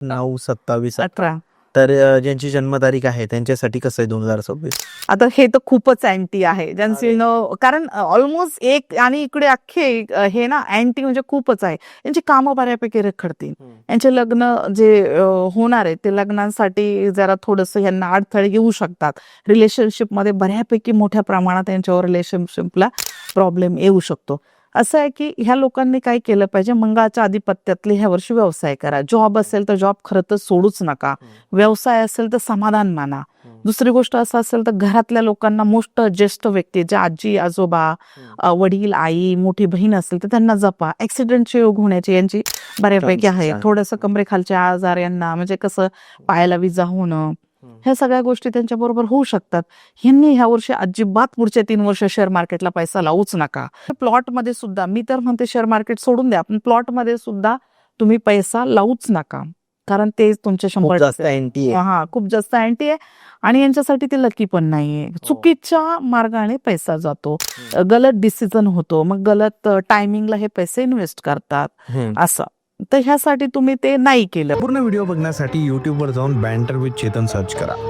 नऊ सत्तावीस. अठरा. तर अ, ज्यांची जन्मतारीख आहे त्यांच्यासाठी कसं आहे दोन हजार सव्वीस? आता हे तर खूपच अँटी आहे. ज्यांची न कारण ऑलमोस्ट एक आणि इकडे अख्खे अ, हे ना अँटी म्हणजे खूपच आहे. यांची कामं बऱ्यापैकी रखडतील. यांचे लग्न जे अ, होणार आहे ते लग्नांसाठी जरा थोडस यांना अडथळे येऊ शकतात. रिलेशनशिपमध्ये बऱ्यापैकी मोठ्या प्रमाणात यांच्यावर रिलेशनशिपला प्रॉब्लेम येऊ शकतो. असं आहे की ह्या लोकांनी काय केलं पाहिजे? मंगळाच्या आधिपत्यातले ह्या वर्षी व्यवसाय करा. जॉब असेल तर जॉब खरं तर सोडूच नका. व्यवसाय असेल तर समाधान माना. दुसरी गोष्ट असं असेल तर घरातल्या लोकांना मोस्ट ज्येष्ठ व्यक्ती जे आजी आजोबा वडील आई मोठी बहीण असेल तर त्यांना जपा. ऍक्सिडेंटचे योग होण्याची यांची बऱ्यापैकी आहे. थोडंसं कमरेखालचे आजार यांना म्हणजे कसं पायाला विजा होणं ह्या सगळ्या गोष्टी त्यांच्या बरोबर होऊ शकतात. ह्यांनी ह्या वर्षी अजिबात पुढच्या तीन वर्ष शेअर मार्केटला पैसा लावूच नका. प्लॉटमध्ये सुद्धा मी तर म्हणते शेअर मार्केट सोडून द्या पण प्लॉटमध्ये सुद्धा तुम्ही पैसा लावूच नका. कारण ते तुमच्या शंभर जास्त टक्के- अँटी आहे. हा खूप जास्त अँटी आहे. आणि यांच्यासाठी ते लकी पण नाहीये. चुकीच्या मार्गाने पैसा जातो. गलत डिसिजन होतो. मग गलत टायमिंगला हे पैसे इन्व्हेस्ट करतात. असं. तर ह्यासाठी तुम्ही ते नाही केलं. पूर्ण व्हिडिओ बघण्यासाठी युट्यूबवर जाऊन बँटर विथ चेतन सर्च करा.